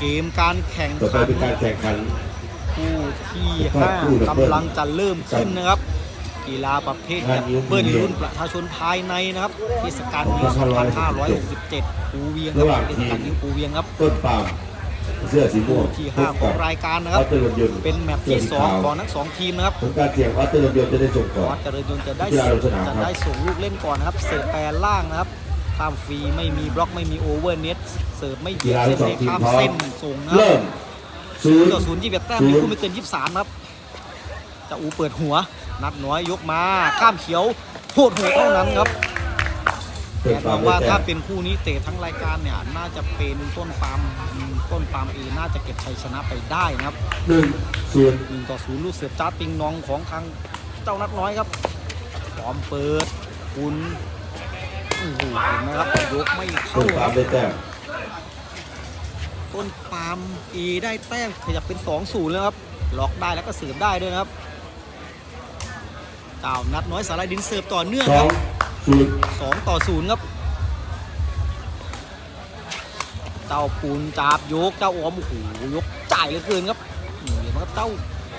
เกมการแข่งต่อไปขันเป็นการแข่งขัน คู่ที่ครับ5คู่ดับเบิ้ลกำลังจะเริ่มขึ้นนะครับ กีฬาประเภทงาดันบนิ้วเบิลมือรุ่นประชาชนภายในนะครับเทศกาลนี้2567ปูเวียงคระหรัว่าบงเทศกาลนี้ปูเวียงครับต้นปาล์มเสื้อสีม่วงที่พบ5ขกัองบรายการนะอครัอบสเตรเลียนยนต์เป็นแมตช์ที่2ของทั้ง2ทีมนะครับผลการเสี่ยงออสเตรเลียนยนต์จะได้ส่งก่อนวัดเจริญยนต์จะได้กีฬาลงสนามจะครับได้ส่งลูกเล่นก่อนนะครับ เสิร์ฟแปรล่างนะครับ ข้ามฟรีไม่มีบล็อกไม่มีโอเวอร์เน็ตเสิร์ฟไม่เหยียบกีฬาเส้นทั้งสองทีมในข้ามพร้อมเส้นส่งนะคเริ่รับมศูศูนนย์ย์ต่อศูนย์ยี่สิบแต้มศูนย์มีคู่ไม่เกินยี่สิบสามครับจะอูเปิดหัว นัดน้อยยกมาข้ามเขียวโหดหัวเท่านั้นครับเปิดแอดปามองได้ว่าแต้ถ้ามเป็นคู่นี้เตะทั้งรายการเนี่ยน่าจะเป็นต้นปาล์มอืมต้นปาล์มเอน่าจะเก็บชัยชนะไปได้นะครับหนึ่งศูนย์หนึ่งต่อศูนย์ลูกเสือจ้าติงนองของทางเจ้านัดน้อยครับพร้อมเปิดคุณ โอ้โหเห็นไหมครับยกไม่เข้าต้นคปารัล์บมได้แต้มต้นปาล์มเอได้แต้มขยับเป็น2อศูนย์แล้วครับล็อกได้แล้วก็เสิร์ฟได้ด้วยนะครับเจ้านัดน้อยสารดินเสิร์ฟต่อเนื่องสคอรังบศูนย์สองต่อศูนย์ครับเจ้าปูนจาบยกเจ้าออมโอ้โหยกจ่ายเหลือเกินครับนี่เห็นไหมครับเจ้า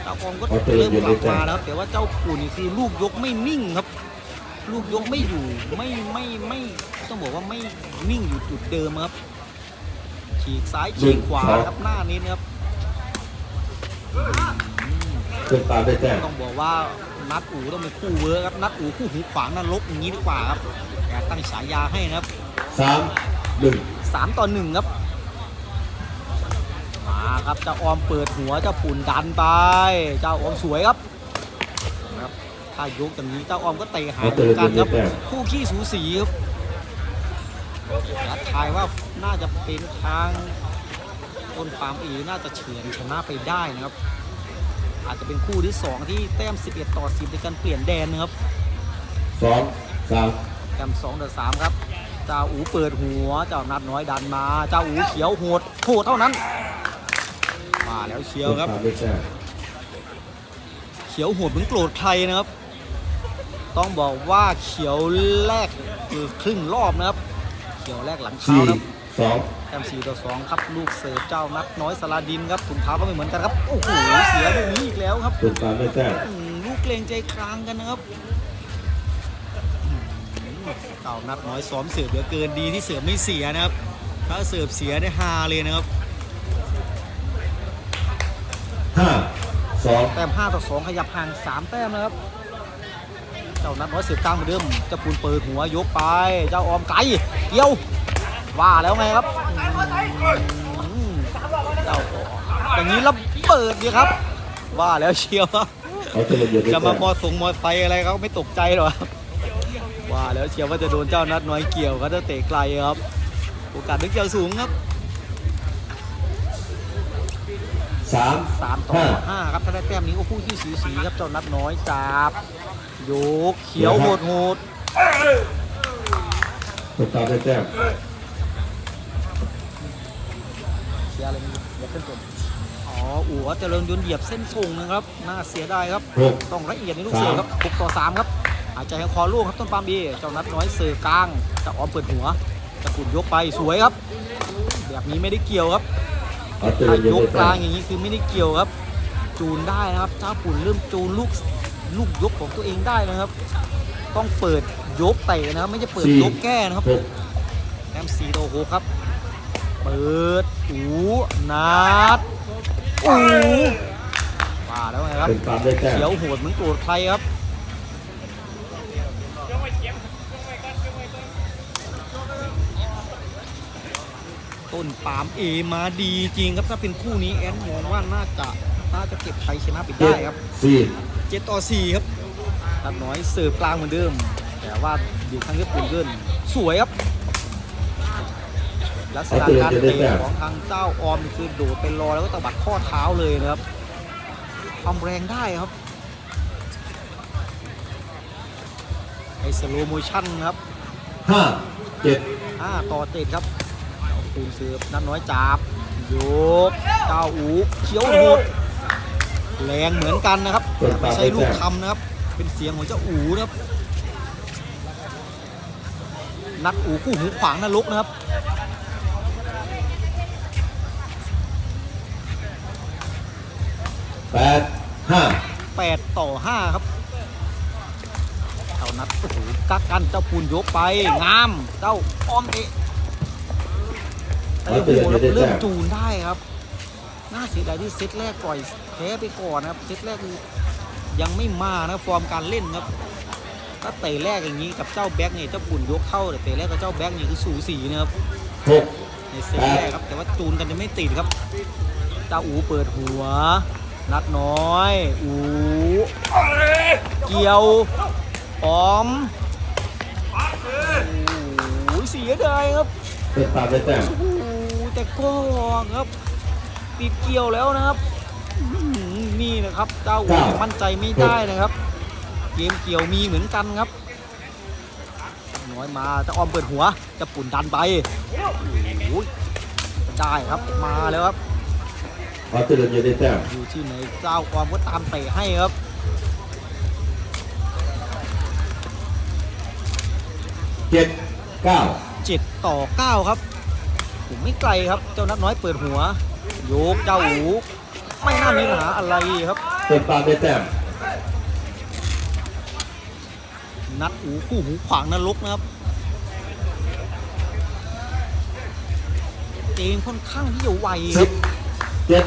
เจ้าออมก็เริ่มกลับมาแล้วครับแต่ว่าเจ้าปูนนี่คือลูกยกไม่นิ่งครับ ลูกยกไม่อยู่ไม่ไม่ไม่ต้องบอกว่าไม่นิ่งอยู่จุดเดิมครับฉีกซ้ายฉีกขวาครับหน้านี้นะครับต้นปาล์มได้แต้มต้องบอกว่านัดอูต้องเป็นคู่เวิร์คครับนัดอูคู่หูขวางนรกอย่างนี้ดีกว่าครับแกตั้งฉายาให้นะครับสามหนึ่งสามต่อหนึ่งครับมาครับเจ้าออมเปิดหัวเจ้าปุ่นดันไป เจ้าออมสวยครับนะครับ ถ้ายกอย่างนี้เจ้าออมก็เตะหายเหมือนกันครับคู่ขี้สูสีครับและทายว่าน่าจะเป็นทางต้นปาล์มอีน่าจะเฉือนชนะไปได้นะครับ อาจจะเป็นคู่ที่ 2 ที่แต้ม 11 ต่อ 10ในการเปลี่ยนแดนนะครับสองสามแต้ม2ต่อ3ครับเจ้าอูเปิดหัวเจ้านัดน้อยดันมาเจ้าอูเขียวโหดโหดเท่านั้น มาแล้วเชียวต้นครับปาล์มได้แต้มเขียวโหดเหมือนโกรธใครนะครับ ต้องบอกว่าเขียวแรกคือครึ่งรอบนะครับ เขียวแรกหลังเท้าสี่นะครับสองแต้ม4ต่อ2ครับลูกเสิร์ฟเจ้านัดน้อยสลาดินครับถุงเท้าก็ไม่เหมือนกันครับโอ้โหเสียลูกนี้อีกแล้วครับต้นปาล์มได้แต้มอืมลูกเกรงใจกลางกันนะครับอืมเต่านัดน้อยซ้อมเสิร์ฟเหลือเกินดีที่เสิร์ฟไม่เสียนะครับ ถ้าเสิร์ฟเสียได้ฮาเลยนะครับห้าสองแต้ม5ต่อ2ขยับห่าง3แต้มนะครับ เจ้านัดน้อยเสิร์ฟกลางเหมือนเดิมเจ้าปูนเปิดหัวยกไป เจ้าออมไกลเกี่ยวว่าแล้วไงครับอืมเจ้าอย่างนี้แล้วเปิดดีครับ ว่าแล้วเชียวครับออสเตรเลียนยนต์ได้จะแต้มามมอสงมอไซค์อะไรเขาไม่ตกใจหรอกครับว่าแล้วเชียวว่าจะโดนเจ้านัดน้อยเกี่ยวก็จะเตะไกลครับ โอกาสนึกเกี่ยวสูงครับสามสามต่อห้าห้าครับถ้าได้แต้มนี้ก็คู่ที่สีสีครับเจ้านัดน้อยจับ โยกเขียวโหดโหดต้นปาล์มได้แต้มเสียอะไรไมีเหยียบเส้นส่งอ๋ออู๋เจริญยนต์เหยียบเส้นส่งนะครับน่าเสียดายครับ หก ต้องละเอียดในลูกเสือครับหกต่อสามครับหายใจให้คอลูกครับต้นปาล์มบีเจ้านัดน้อยเสือกลางจะออมเปิดหัวจะกุ่นยกไปสวยครับ แบบนี้ไม่ได้เกี่ยวครับออสเตรถ้าเลียนยนยต์กได้กแต้ลางมอย่างนี้คือไม่ได้เกี่ยวครับ จูนได้นะครับเจ้าปุ่นเริ่มจูนลูก ลูกยกของตัวเองได้นะครับ ต้องเปิดยกเตะนะครับ ไม่ใช่เปิดยกแก้นะครับหกแอมซีโตโหครับ เปิดอูนัดอูว่าแล้วไงครับต้นปาล์มได้แต้มเขียวโหดเหมือนโกรธใครครับต้นปาล์มเอมาดีจริงครับถ้าเป็นคู่นี้แอนมองว่าน่าจะน่าจะเก็บชัยชนะไปเจ็ได้ดครับสี่ เจ็ดต่อสี่ครับนัดน้อยเสิร์ฟกลางเหมือนเดิม แต่ว่าอยู่ทางญี่ปุ่นเกินสวยครับลักษณะการเตะของทางเจ้าออมนี่คือโดดไปรอแล้วก็ตบัดข้อเท้าเลยนะครับความแรงได้ครับไอสโลโมชั่นครับห้าเจ็ด5ต่อเจ็ดครับปูนเสือบนัดน้อยจับโยกเจ้าอูเขียวโหด แรงเหมือนกันนะครับแต่ไม่ใช่ลูกทำนะครับ เป็นเสียงของเจ้าอูนะครับ นัดอูคู่หูขวางนรกนะครับแปดห้า8ต่อ5ครับเจ้านัดโอ้โหกักกันเจ้าปูนยกไปงามเจ้าอ้อมเอะแต่โอ้โหแล้วเริ่มจูนได้ครับน่าเสียดายที่เซตแรกปล่อยแพ้ไปก่อนนะครับเซตแรกคือยังไม่มานะฟอร์มการเล่นครับถ้าเตะแรกอย่างนี้กับเจ้าแบ็กเนี่ยเจ้าปุ่นยกเข้าแต่เตะแรกกับเจ้าแบ็กนี่คือสูสีนะครับหกในเซตแรกครับแต่ว่าจูนกันจะไม่ติดครับเจ้าอูเปิดหัว นัดน้อย อูเกี่ยวออมโอ้โหเสียดายครับต้นตามได้แต้มโอ้โหแต่ก็ครับติดเกี่ยวแล้วนะครับอื้อหือ นี่นะครับเจ้าอูยังมั่นใจไม่ได้นะครับ เกมเกี่ยวมีเหมือนกันครับ น้อยมาจะออมเปิดหัวจะปุ่นดันไปโอ้โหได้ครับมาแล้วครับออสเตรเลียได้แต้มอยู่ที่ไหนเจ้าออมก็ตามเตะให้ครับเจ็ดเก้า7ต่อ9ครับผมไม่ไกลครับ เจ้านักน้อยเปิดหัว โยกเจ้าหู ไม่น่ามีปัญหาอะไรครับต้นตามได้แต้มนัดหูคู่หูขวางนรกนะครับเกมค่อนข้างที่จะไวคสิรับบเจ็ด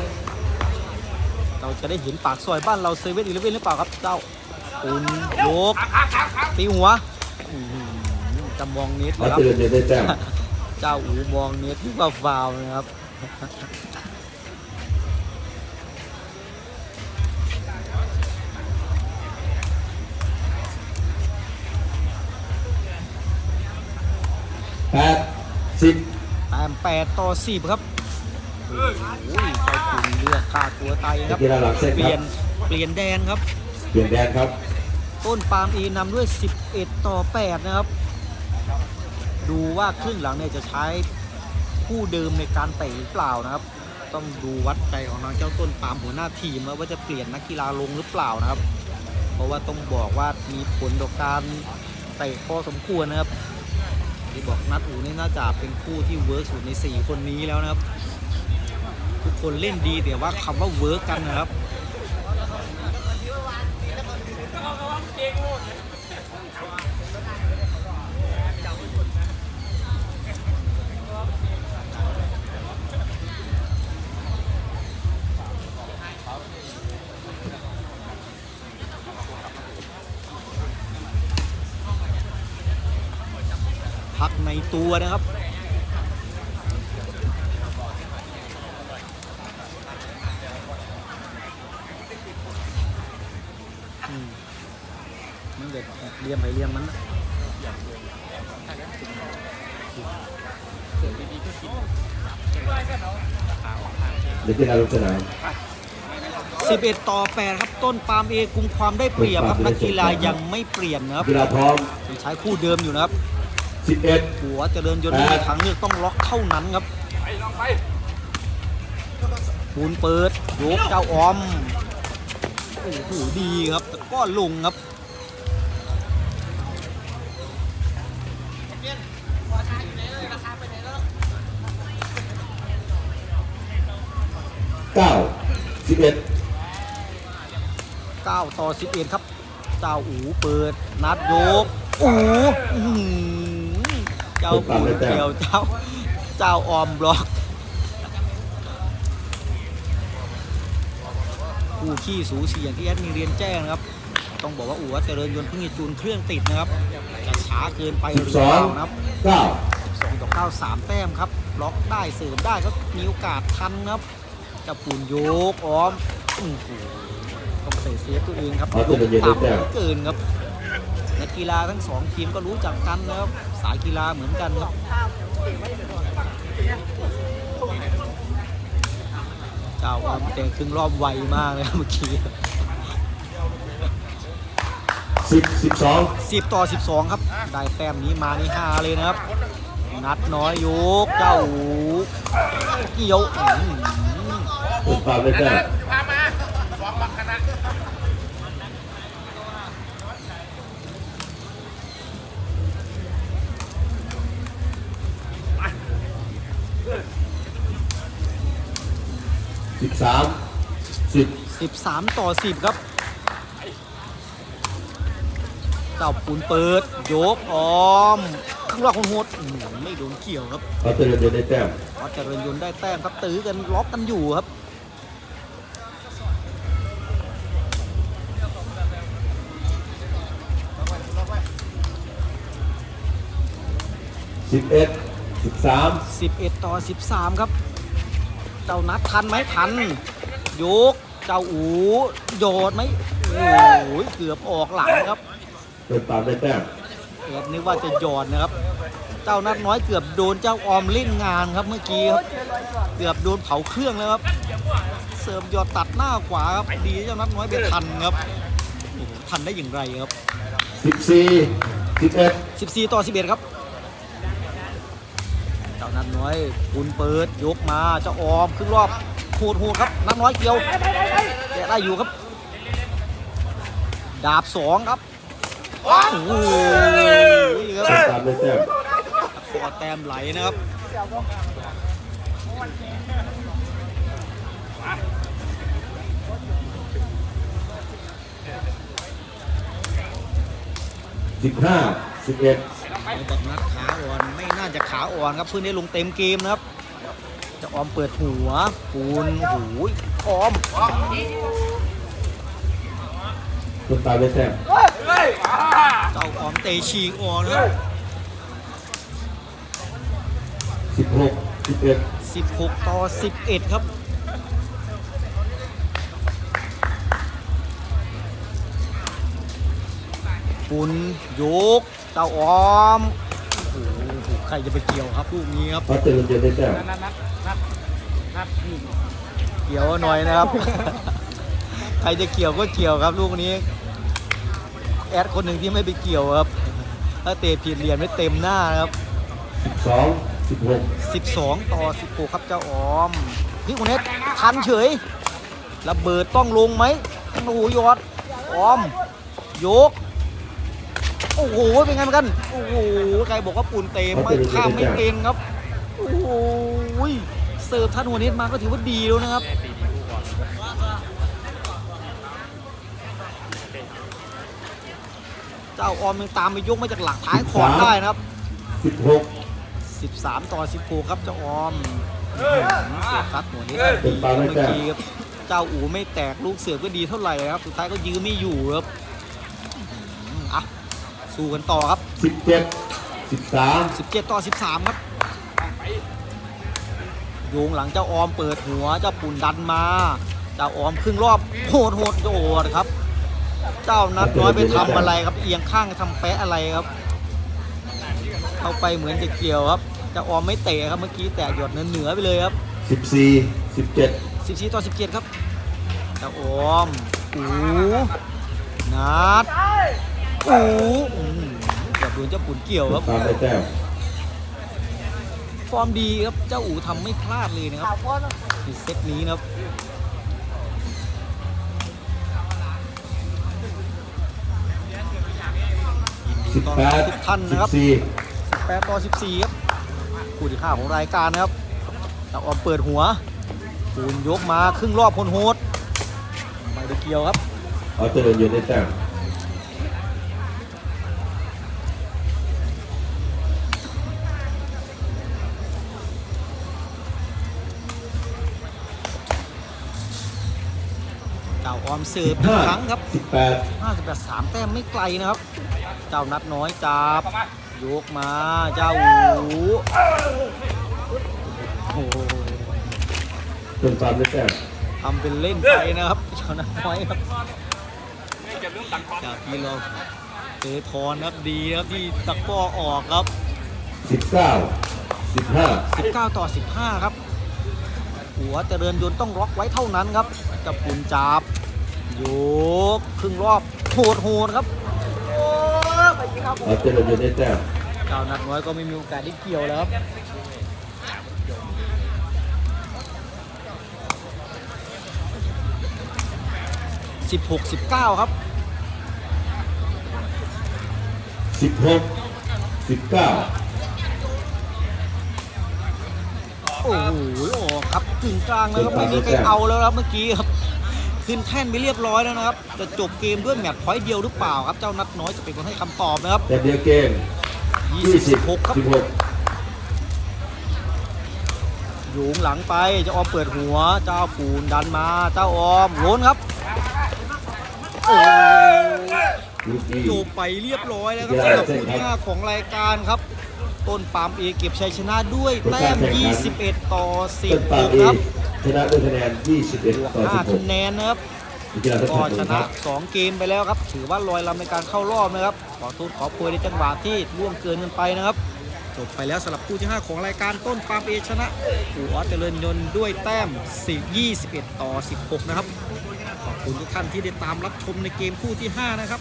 เราจะได้เห็นปากซอยบ้านเราเซเว่นอีเลฟเว่นหรือเปล่าครับเจ้าอุ่นโยกตีหัวอื้อหือจะมองเน็ตออนะสครัเตบรเลียได้แต้มเจ้าอูมองเน็ตที่ว่าฟาวล์นะครับ แปดสิบแต้มแปดต่อสิบครับโอ้ยเจ้าขุนเลือกฆ่าตัวตายครับ กีฬาหลังเส้นเปคลี่ยรันบเปลี่ยนแดนครับ เปลี่ยนแดนครับต้นปาล์มเอนำด้วย 11 ต่อ 8 นะครับ ดูว่าครึ่งหลังเนี่ยจะใช้คู่เดิมในการเตะหรือเปล่านะครับ ต้องดูวัดใจของน้องเจ้าต้นปาล์มหัวหน้าทีมว่าจะเปลี่ยนนักกีฬาลงหรือเปล่านะครับ เพราะว่าต้องบอกว่ามีผลต่อการเตะพอสมควรนะครับ ที่บอกนัดอูนี่น่าจะเป็นคู่ที่เวิร์กสุดใน 4 คนนี้แล้วนะครับ ทุกคนเล่นดีแต่ว่าคำว่าเวิร์กกันนะครับ ในตัวนะครับอืมมันเด็ดเรียมไปเรียมมันนะเดี๋ยวกีฬาลงสนาม11 ต่อ 8 ครับต้นปาล์มเอกกุมความได้เปรียบครับนักกีฬายังไม่เปลี่ยนนะครับกีฬาพร้อมยังใช้คู่เดิมอยู่นะครับ สิบเอ็ด หัวเจริญยนต์ไม่มีทางเลือกต้องล็อกเท่านั้นครับปูนเปิดโยกเจ้าออมโอ้โหดีครับแต่ก็ลงครับเก้าสิบเอ็ด9ต่อ11ครับ เจ้าอูเปิดนัดโยกอูอื้อหือเจ้าปูนเกี่ยวเจ้า เจ้าออมบล็อกคู่ขี้สูสีอย่างที่แอดมีเรียนแจ้งนะครับ ต้องบอกว่าอูว่าเจริญยนต์เพิ่งจะจูนเครื่องติดนะครับจะช้าเกินไปหสิรืบอสเปองล่านะครับเก้า2ต่อ9 3แต้มครับล็อกได้เสริมได้ก็มีโอกาสทันครับเจะปูนโยกออมอื้อหือต้องเตะเซฟตัวเองครับออสเตรเลียได้ต่ำเหแต้ลืมอเกินครับ นักกีฬาทั้งสองทีมก็รู้จักกันนะครับสายกีฬาเหมือนกันครับเจ้าออมแต่งครึ่งรอบไวมากเลยครับเมื่อกี้สิบสิบสอง10ต่อ12ครับ ได้แต้มนี้มานี่5เลยนะครับ นัดน้อยยกเจ้าหูเกี่ยวอื้อหือต้นตามได้แต้ สิบสามสิบ13 ต่อ 10 ครับเจ้าปูนเปิดยกออมข้างล่างคนโหดอื้อหือไม่โดนเกี่ยวครับเอาเจริญยนต์ได้แต้มออสเจริญยนต์ได้แต้มครับตื้อกันล็อกกันอยู่ครับ สิบเอ็ดสิบสาม11 ต่อ 13 ครับ เจ้านัดทันไหมทันยกเจ้าอูโยดไหมโอ้ยเกือบออกหลังครับเติมตามได้แต้มเกือบนึกว่าจะหยอดนะครับ เจ้านัดน้อยเกือบโดนเจ้าออมเล่นงานครับเมื่อกี้ครับเกือบโดนเผาเครื่องแล้วครับ เสิร์ฟหยอดตัดหน้าขวาครับดีเจ้านัดน้อยไปทันครับโอ้โหทันได้อย่างไรครับสิบสี่สิบเอ็ด14 ต่อ 11 ครับเจ้านัดน้อยคุณเปิดยกมาเจ้าออมครึ่งรอบโหดโหดครับนัดน้อยเกี่ยวแกะได้อยู่ครับ ดาบสองครับโอ้โหคเติรัมบตามได้แต้มคอแต้มไหลนะครับสิบห้า สิบเอ็ดไอ้บักนัดขาอ่อนไม่น่าจะขาอ่อนครับเพื่อนได้ลงเต็มเกมนะครับ จะออมเปิดหัวปูนหูยออมเติมตามได้แต้มเจ้าออมเตะฉีกอ่อนครับสิบหกสิบเอ็ด16ต่อ11ครับปุนยก เจ้าออมโอ้โหใครจะไปเกี่ยวครับลูกนี้ครับเอาเจริญยนต์ได้แต้มเกี่ยวหน่อยนะครับ ใครจะเกี่ยวก็เกี่ยวครับลูกนี้ แอดคนหนึ่งที่ไม่ไปเกี่ยวครับ ถ้าเตะผิดเหรียญไม่เต็มหน้าครับ สิบสองสิบหก12 ต่อ 16 ครับเจ้าออมพี่คนนี้ทันเฉยระเบิดต้องลงไหมโอ้โหยอดออม ยก โอ้โห เป็นไงเหมือนกัน โอ้โห ใครบอกว่าปูนเตะไม่ข้ามไม่เป็นครับ โอ้โห เสิร์ฟทันหัวเน็ตมาก็ถือว่าดีแล้วนะครับ เจ้าออมยังตามไปยกมาจากหลังท้ายขอบได้นะครับสิบหก13 ต่อ 16 ครับเจ้าออมเสียบซัดหัวนี้ดีเมื่อกี้ครับ เจ้าอูไม่แตกลูกเสือก็ดีเท่าไหร่ครับ สุดท้ายก็ยื้อไม่อยู่ครับอืมอะ สู้กันต่อครับสิบเจ็ดสิบสาม17 ต่อ 13 ครับ โยงหลังเจ้าออมเปิดหัว เจ้าปุ่นดันมา เจ้าออมครึ่งรอบโหดโหดโหดครับ เจ้านัดน้อยไปทำอะไรครับเอียงข้างทำแปะอะไรครับ เข้าไปเหมือนจะเกี่ยวครับ เจ้าออมไม่เตะครับเมื่อกี้แต่หยดเหนือๆไปเลยครับสิบสี่สิบเจ็ด14 ต่อ 17 ครับ เจ้าออมอูนัด อูอืมเกือบโดนเจ้าปุ่นเกี่ยวครับ ตามได้แต้มฟอร์มดีครับเจ้าอูทำไม่พลาดเลยนะครับในเซตนี้นะครับสิบต้อนแปรับดทุกท่านสินะบครับ สี่8ต่อ14 ครับคู่ที่ข้าของรายการนะครับเจ้าออมเปิดหัวปูนยกมาครึ่งรอบพลโหดไม่ได้เกี่ยวครับเอาเจริญยนต์ได้แต้ม ออมเสิร์ฟอีกครั้งครับสิบแปด58 3แต้มไม่ไกลนะครับ เจ้านัดน้อยจับยกมาเจ้าหูโอ้โหเติมตามได้แต้มทำเป็นเล่นไปนะครับเจ้านัดน้อยครับจากที่เราเตะทอนครับดีครับที่ตะกร้อออกครับสิบเก้าสิบห้า19 ต่อ 15 ครับ หัวเจริญยนต์ต้องล็อกไว้เท่านั้นครับจะปุ่นจับ โยกครึ่งรอบโหดโหดครับโอ้ไปยิงครับเอาเจริญยนต์ได้แต้มเจ้านัดน้อยก็ไม่มีโอกาสได้เกี่ยวแล้วครับสิบหกสิบเก้าครับสิบหกสิบเก้าโอ้โหออกครับกึ่งกลางแล้วครับไม่มีใครเอาแล้วครับเมื่อกี้ครับ ขึ้นแท่นไปเรียบร้อยแล้วนะครับ จะจบเกมด้วยแมตช์พอยต์เดียวหรือเปล่าครับ เจ้านัดน้อยจะเป็นคนให้คำตอบนะครับแต้มเดียวเกมยี่สิบ26ครับสิบหกโยงหลังไปเจ้าออมเปิดหัว เจ้าปูนดันมา เจ้าออมโล้นครับโอ้ลูกนี้จบไปเรียบร้อยแล้วครับสำหรับคู่ที่ห้าของรายการครับ ต้นปาล์มเอเก็บชัยชนะด้วยแต้ม 21 ต่อต้นปาล์ม16เอครับ ชนะด้วยคะแนนยี่สิบเอ็ดต่อสิบ5หคะกแนนนะครับกีฬาทั้งก็หมดชคนะรับ2เกมไปแล้วครับ ถือว่าลอยลำในการเข้ารอบนะครับ ขอโทษขอโพยในจังหวะที่ล่วงเกินกันไปนะครับ จบไปแล้วสำหรับคู่ที่ 5 ของรายการต้นปาล์มเอชนะอูออสเจริญยนต์ด้วยแต้ม10 21 ต่อ 16 นะครับ ขอบคุณทุกท่านที่ได้ตามรับชมในเกมคู่ที่ 5 นะครับ